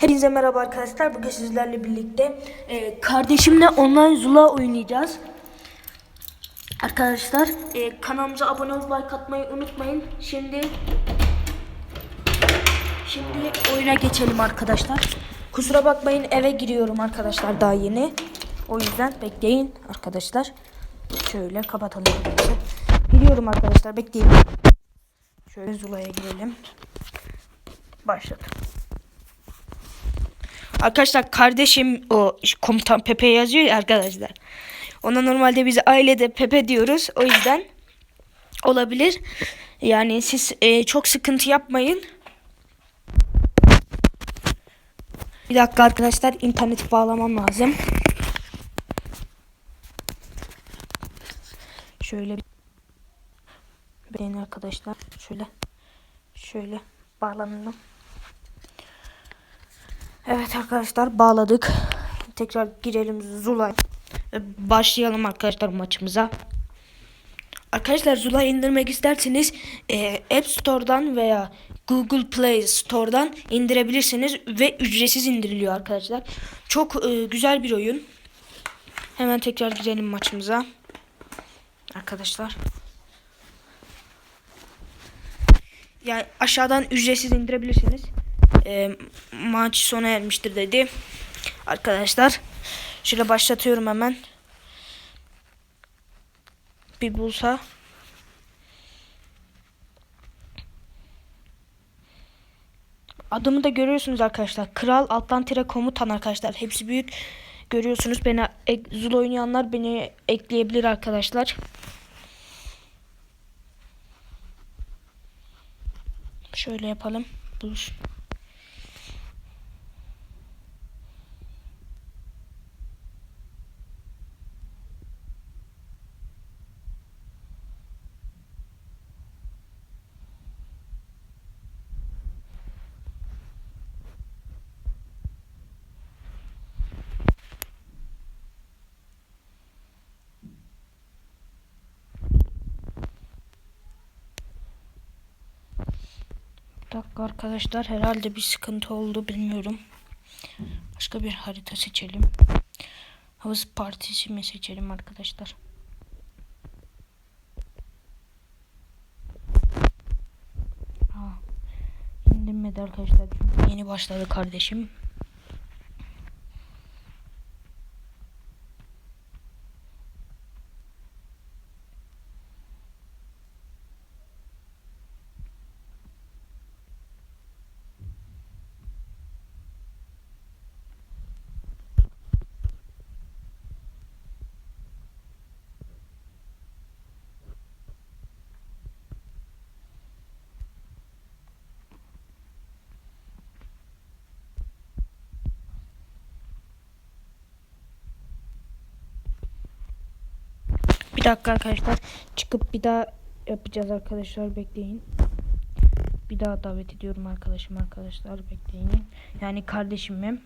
Hepinize merhaba arkadaşlar. Bugün sizlerle birlikte e, kardeşimle online Zula oynayacağız. Arkadaşlar e, kanalımıza abone olup like atmayı unutmayın. Şimdi şimdi oyuna geçelim arkadaşlar. Kusura bakmayın eve giriyorum arkadaşlar daha yeni. O yüzden bekleyin arkadaşlar. Şöyle kapatalım. Giriyorum arkadaşlar bekleyin. Şöyle Zula'ya girelim. Başladım. Arkadaşlar kardeşim o komutan Pepe yazıyor ya arkadaşlar. Ona normalde biz ailede Pepe diyoruz. O yüzden olabilir. Yani siz e, çok sıkıntı yapmayın. Bir dakika arkadaşlar internet bağlamam lazım. Şöyle bir arkadaşlar. Şöyle şöyle bağlanalım. Evet arkadaşlar bağladık. Tekrar girelim Zula. Ve Başlayalım arkadaşlar maçımıza. Arkadaşlar Zula indirmek isterseniz e, App Store'dan veya Google Play Store'dan indirebilirsiniz ve ücretsiz indiriliyor arkadaşlar. Çok e, güzel bir oyun. Hemen tekrar girelim maçımıza. Arkadaşlar. Yani aşağıdan ücretsiz indirebilirsiniz. E, maç sona ermiştir dedi. Arkadaşlar. Şöyle başlatıyorum hemen. Bir bulsa. Adımı da görüyorsunuz arkadaşlar. Kral alttan komutan arkadaşlar. Hepsi büyük. Görüyorsunuz beni ek, Zul oynayanlar beni ekleyebilir arkadaşlar. Şöyle yapalım. Buluş. Dakika arkadaşlar herhalde bir sıkıntı oldu bilmiyorum. Başka bir harita seçelim. Havuz partisi mi seçelim arkadaşlar? Aa, indirmedi arkadaşlar yeni başladı kardeşim. Dakika arkadaşlar çıkıp bir daha yapacağız arkadaşlar bekleyin. Bir daha davet ediyorum arkadaşım arkadaşlar bekleyin. Yani kardeşimim.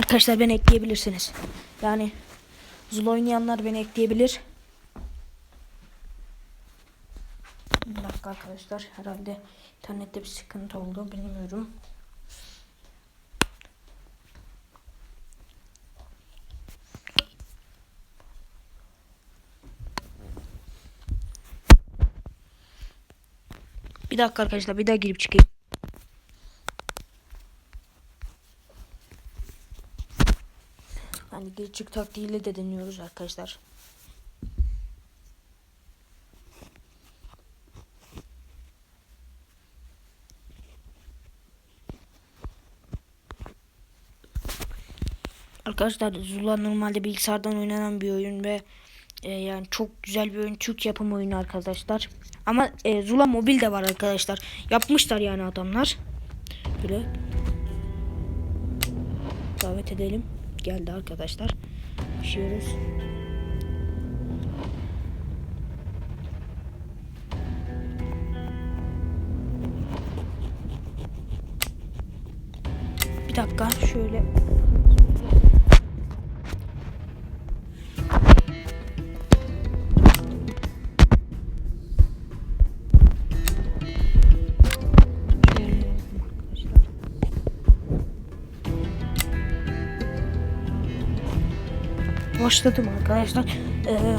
Arkadaşlar beni ekleyebilirsiniz. Yani Zul oynayanlar beni ekleyebilir. Bir dakika arkadaşlar herhalde internette bir sıkıntı oldu bilmiyorum. Bir dakika arkadaşlar bir daha girip çıkayım. Yani gir çık taktiğiyle de deniyoruz arkadaşlar. Arkadaşlar Zula normalde bilgisayardan oynanan bir oyun ve e, yani çok güzel bir oyun. Türk yapım oyunu arkadaşlar. Ama e, Zula mobil de var arkadaşlar. Yapmışlar yani adamlar. Böyle davet edelim. Geldi arkadaşlar. Pişiyoruz. Bir dakika şöyle başladım arkadaşlar. Ee,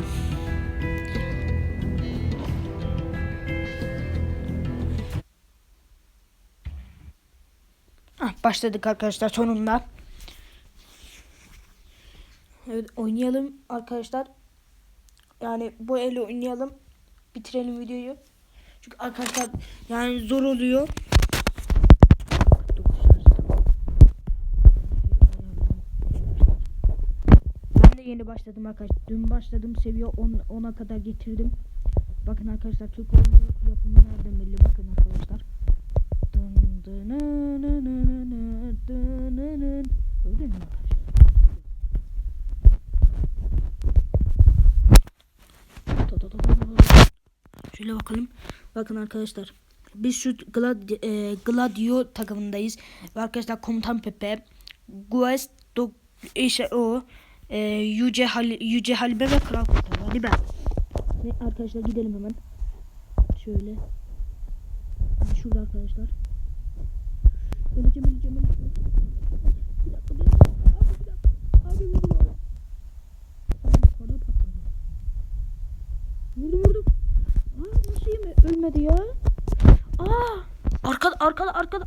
ah, başladık arkadaşlar sonunda. Evet oynayalım arkadaşlar. Yani bu eli oynayalım. Bitirelim videoyu. Çünkü arkadaşlar yani zor oluyor. Ben de yeni başladım arkadaşlar. Dün başladım seviye 10 10'a kadar getirdim. Bakın arkadaşlar Türk oyunu yapımı nereden belli bakın arkadaşlar. Şöyle bakalım. Bakın arkadaşlar. Biz şu Glad e, Gladio takımındayız. Ve arkadaşlar Komutan Pepe, Guest, Do işte o, e, Yüce, Hal Yüce Halbe ve Kral Kurtar. Hadi ben. Ve arkadaşlar gidelim hemen. Şöyle. Şurada arkadaşlar. Öleceğim. Bir dakika bir dakika. Abi bir dakika. Abi vurdum abi. Abi yukarıda patladı. Vurdum vurdum. Aa nasıl yeme? Ölmedi ya. Aa! Arkada arkada arkada.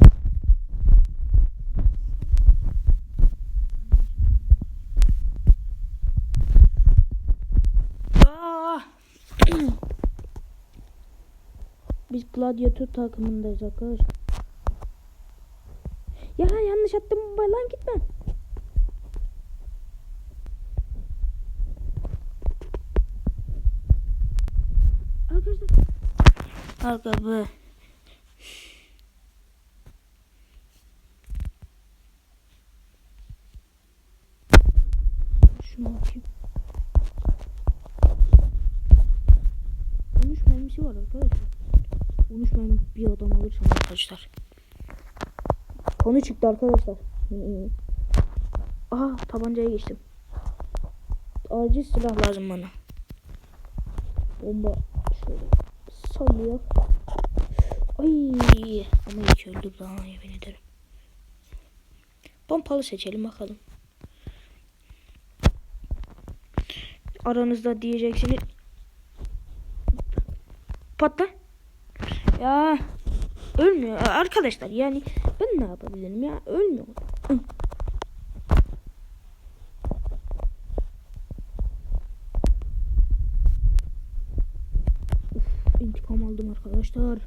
Aa! Gladiator takımındayız arkadaşlar. Ya yanlış attım lan gitme. Arkadaşlar. Arka alırsam arkadaşlar. Konu çıktı arkadaşlar. Aha tabancaya geçtim. Acil silah lazım bana. Bomba şöyle sallıyor. Ay ama hiç öldü daha yemin ederim. Pompalı seçelim bakalım. Aranızda diyeceksiniz. Patla. Ya ölmüyor arkadaşlar yani ben ne yapabilirim ya ölmüyor. Uf, intikam aldım arkadaşlar.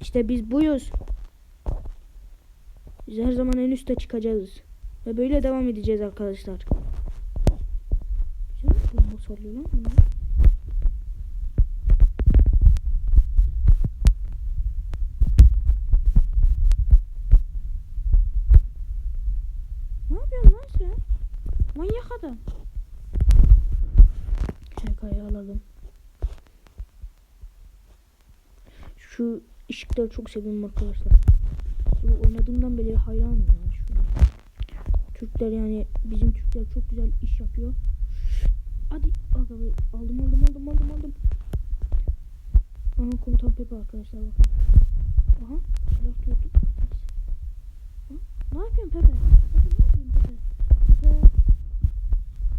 İşte biz buyuz. Biz her zaman en üste çıkacağız. Ve böyle devam edeceğiz arkadaşlar. Bomba sallıyor lan bunlar. Ne yapıyorsun lan sen? Manyak adam. Şakayı alalım. Şu ışıkları çok seviyorum arkadaşlar. Şu oynadığımdan beri hayranım ya şuna. Türkler yani bizim Türkler çok güzel iş yapıyor. Hadi aldım aldım aldım aldım aldım. Aha komutan Pepe arkadaşlar bakın. Aha silah. Ha? Ne yapıyorsun Pepe? Ne yapıyorsun Pepe? Pepe.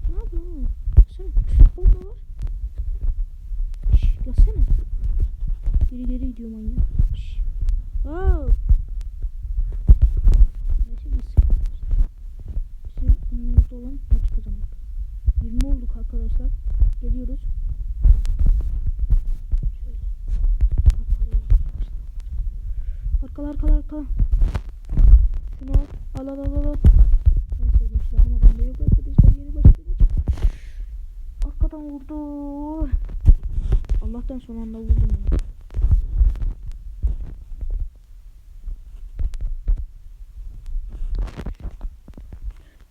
Ne yapıyorsun? Sen bomba var. Şşş gelsene. Geri geri gidiyor manyak. Aa. Neyse biz. Bizim önümüzde olan maç kazanmak. 20 olduk arkadaşlar. Geliyoruz. Arkala arkala arkala. Şunu al. Al al al al. al. En sevdiğim silah ama bende yok arkadaşlar. Yeni başladığım için. Arkadan vurdu. Allah'tan son anda vurdum ya.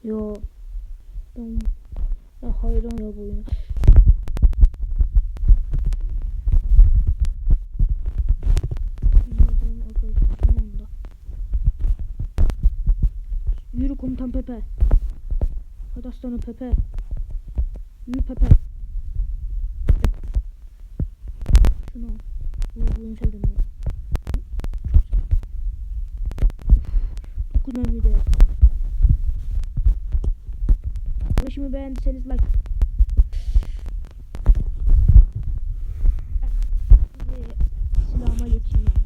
Yo. Ben, ben hayran ya bu oyuna. Yürü komutan Pepe. Hadi aslanım Pepe. Yürü Pepe. Şunu. Bu, oyunu sevdim ben. Çok güzel. Uf, Dokuz mermi de. Kardeşimi beğendiyseniz like. Ve silahıma geçeyim yani.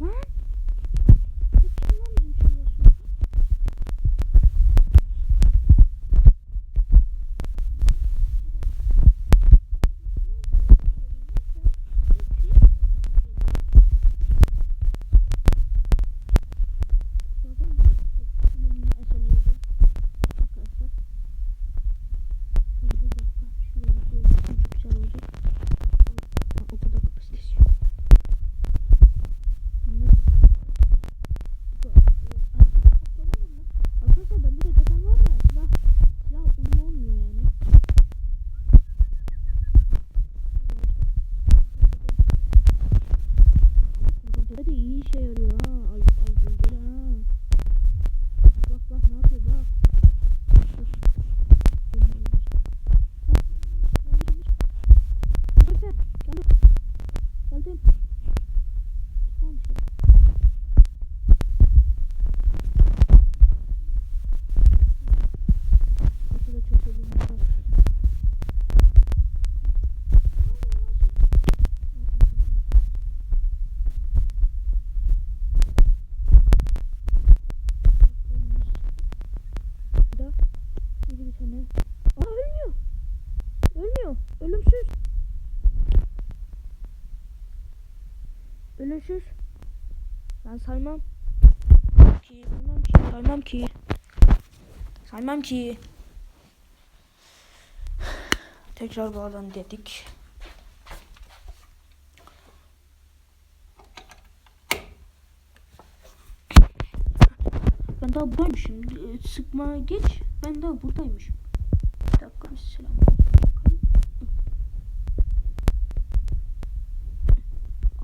Lan! Bu kim lan bizim şurada? Arkadaşlar bende de desen var da silah, silah uyumlu olmuyor yani. Kontrolde de iyi işe yarıyor ha. Al, al gözleri ha. Bak bak bak ne yapıyor bak. Bak. Bak, Efe, geldim. Geldim. Tamam işte. Arkada çok uzun bir var. Burada biri bir tane. Aa ölmüyor. Ölmüyor. Ölümsüz. Ölümsüz. Ben saymam. Ki saymam ki. Saymam ki. Saymam ki. Tekrar bağlan dedik. Ben daha buradaymışım. Ee, Sıkma geç. Ben daha buradaymışım. Bir dakika selam. Bakalım.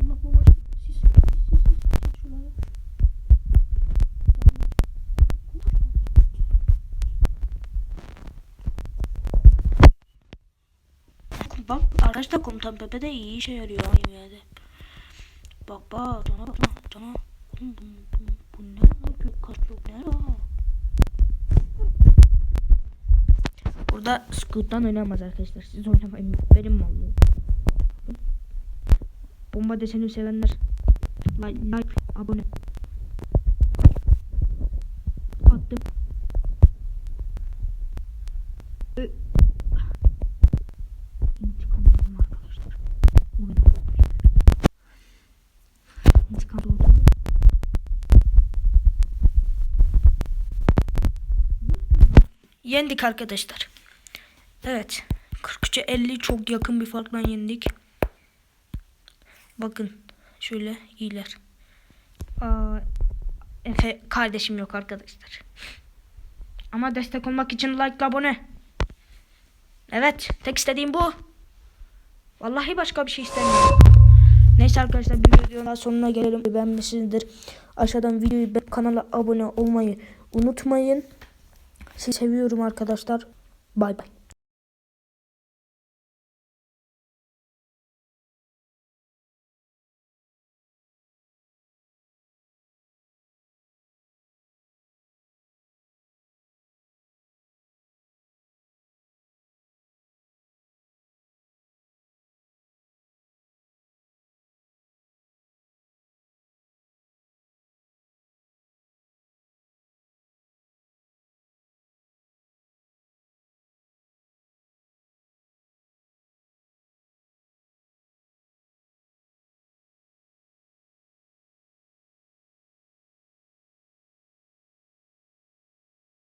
Allah baba siz siz siz siz şuraya. Bak arkadaşlar komutan Pepe de iyi işe yarıyor aynı yerde. Bak bak cana bak cana cana. Oğlum bu, bu, bu ne lan gök kaç yok ne lan? Burada Scoot'tan oynamaz arkadaşlar. Siz oynamayın. Benim mallığım. Bomba deseni sevenler like, like abone. Attım. Ö- İntikam aldım arkadaşlar. Bu benim arkadaşlar. İntikam oldu. Yendik arkadaşlar. Evet. 43'e 50 çok yakın bir farkla yendik. Bakın şöyle iyiler. Aa, Efe kardeşim yok arkadaşlar. Ama destek olmak için like abone. Evet tek istediğim bu. Vallahi başka bir şey istemiyorum. Neyse arkadaşlar bir videonun sonuna gelelim. Beğenmişsinizdir. Aşağıdan videoyu beğenip kanala abone olmayı unutmayın. Sizi seviyorum arkadaşlar. Bay bay.